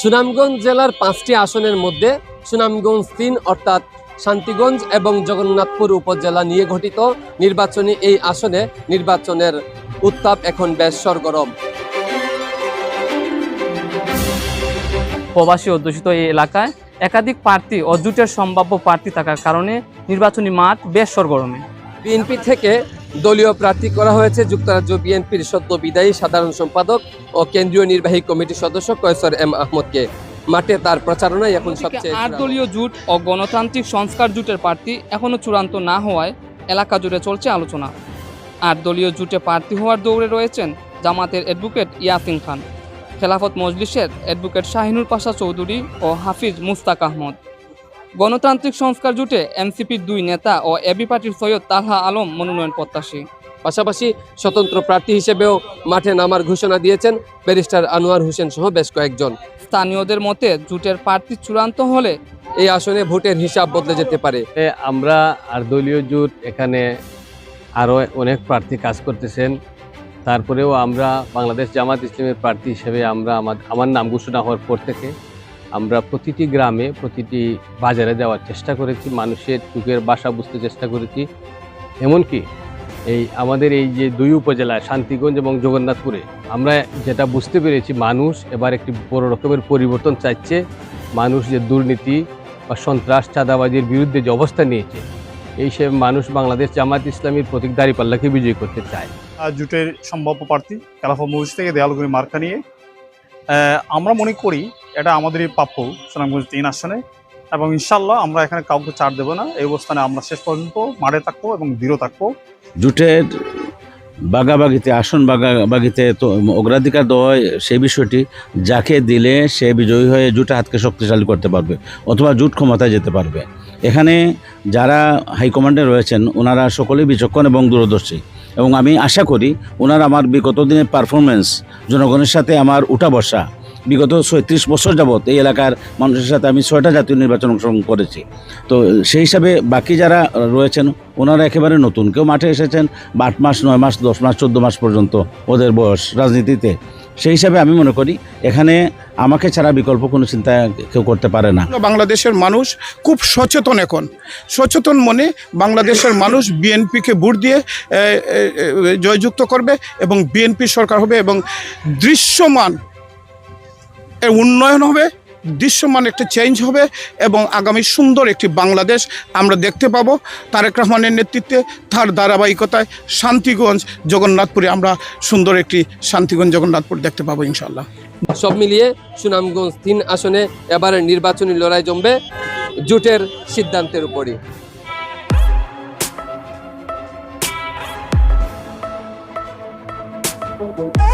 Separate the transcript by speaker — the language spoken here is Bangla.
Speaker 1: সুনামগঞ্জ জেলার পাঁচটি আসনের মধ্যে সুনামগঞ্জ তিন অর্থাৎ শান্তিগঞ্জ এবং জগন্নাথপুর উপজেলা নিয়ে গঠিত নির্বাচনী এই আসনে নির্বাচনের উত্তাপ এখন বেশ সরগরম।
Speaker 2: প্রবাসী অধ্যুষিত এই এলাকায় একাধিক প্রার্থী ও জোটের সম্ভাব্য প্রার্থী থাকার কারণে নির্বাচনী মাঠ বেশ সরগরমে।
Speaker 1: বিএনপি থেকে দলীয় প্রার্থী করা হয়েছে। যুক্তরাজ্য বিএনপির সদ্য বিদায়ী সাধারণ সম্পাদক ও কেন্দ্রীয় নির্বাহী কমিটির সদস্য কয়সর এম আহমদকে। মাঠে তার প্রচারণায় এখন সবচেয়ে
Speaker 2: আট দলীয় জোট ও গণতান্ত্রিক সংস্কার জোটের প্রার্থী এখনও চূড়ান্ত না হওয়ায় এলাকা জুড়ে চলছে আলোচনা। আট দলীয় জোটে প্রার্থী হওয়ার দৌড়ে রয়েছেন জামাতের অ্যাডভোকেট ইয়াসিন খান খেলাফত মজলিসের অ্যাডভোকেট শাহিনুর পাশা চৌধুরী ও হাফিজ মুস্তাক আহমদ। গণতান্ত্রিক সংস্কার জুটে এনসিপির দুই নেতা ও এবি পার্টির সৈয়দ তালহা আলম মনোনয়ন প্রত্যাশী।
Speaker 1: পাশাপাশি স্বতন্ত্র প্রার্থী হিসেবেও মাঠে নামার ঘোষণা দিয়েছেন ব্যারিস্টার আনোয়ার হোসেন সহ বেশ কয়েকজন।
Speaker 2: স্থানীয়দের মতে জুটের প্রার্থী চূড়ান্ত হলে
Speaker 1: এই আসনে ভোটের হিসাব বদলে যেতে পারে।
Speaker 3: আমরা আর দলীয় জোট এখানে আরও অনেক প্রার্থী কাজ করতেছেন। তারপরেও আমরা বাংলাদেশ জামাত ইসলামের প্রার্থী হিসেবে আমরা আমার আমার নাম ঘোষণা হওয়ার পর থেকে আমরা প্রতিটি গ্রামে প্রতিটি বাজারে যাওয়ার চেষ্টা করেছি, মানুষের চুকের বাসা বুঝতে চেষ্টা করেছি। এমনকি এই আমাদের এই যে দুই উপজেলায়, শান্তিগঞ্জ এবং জগন্নাথপুরে, আমরা যেটা বুঝতে পেরেছি, মানুষ এবার একটি বড় রকমের পরিবর্তন চাইছে। মানুষ যে দুর্নীতি বা সন্ত্রাস, চাঁদাবাজির বিরুদ্ধে যে অবস্থান নিয়েছে, এই সব মানুষ বাংলাদেশ জামাত ইসলামীর প্রতীক দাঁড়িপাল্লাকে বিজয়ী করতে চায়।
Speaker 4: জোটের সম্ভাব্য প্রার্থী খেলাফা মহিষ থেকে দেয়ালগুড়ি মার্কা নিয়ে আমরা মনে করি এটা আমাদেরই প্রাপ্য সুনামগঞ্জ তিন আসনে। এবং ইনশাল্লাহ আমরা এখানে কাউকে ছাড় দেবো না। এই অবস্থানে আমরা শেষ পর্যন্ত মাঠে থাকব এবং দৃঢ় থাকব।
Speaker 5: জোটের বাগাবাগিতে, আসন বাগাবাগিতে তো অগ্রাধিকার দেওয়া হয় সেই বিষয়টি, যাকে দিলে সে বিজয়ী হয়ে জোট হাতকে শক্তিশালী করতে পারবে অথবা জুট ক্ষমতায় যেতে পারবে। এখানে যারা হাইকমান্ডে রয়েছেন, ওনারা সকলেই বিচক্ষণ এবং দূরদর্শী। এবং আমি আশা করি, ওনারা আমার বিগত দিনের পারফরমেন্স জনগণের সাথে আমার উঠা বসা বিগত ছয়ত্রিশ বছর যাবৎ এই এলাকার মানুষের সাথে আমি ছয়টা জাতীয় নির্বাচন অংশগ্রহণ করেছি। তো সেই হিসাবে বাকি যারা রয়েছেন, ওনারা একেবারে নতুন। কেউ মাঠে এসেছেন, আট মাস, নয় মাস, দশ মাস, চোদ্দ মাস পর্যন্ত ওদের বয়স রাজনীতিতে। সেই হিসাবে আমি মনে করি, এখানে আমাকে ছাড়া বিকল্প কোনো চিন্তা কেউ করতে পারে না।
Speaker 6: বাংলাদেশের মানুষ খুব সচেতন এখন। সচেতন মনে বাংলাদেশের মানুষ বিএনপিকে ভোট দিয়ে জয়যুক্ত করবে এবং বিএনপি সরকার হবে এবং দৃশ্যমান এর উন্নয়ন হবে, দৃশ্যমান একটা চেঞ্জ হবে এবং আগামী সুন্দর একটি বাংলাদেশ আমরা দেখতে পাবো। তারেক রহমানের নেতৃত্বে, তার ধারাবাহিকতায় শান্তিগঞ্জ জগন্নাথপুরে আমরা সুন্দর একটি শান্তিগঞ্জ জগন্নাথপুর দেখতে পাবো ইনশাল্লাহ
Speaker 1: সব মিলিয়ে সুনামগঞ্জ তিন আসনে এবারের নির্বাচনী লড়াই জমবে জোটের সিদ্ধান্তের উপরই।
Speaker 7: Hey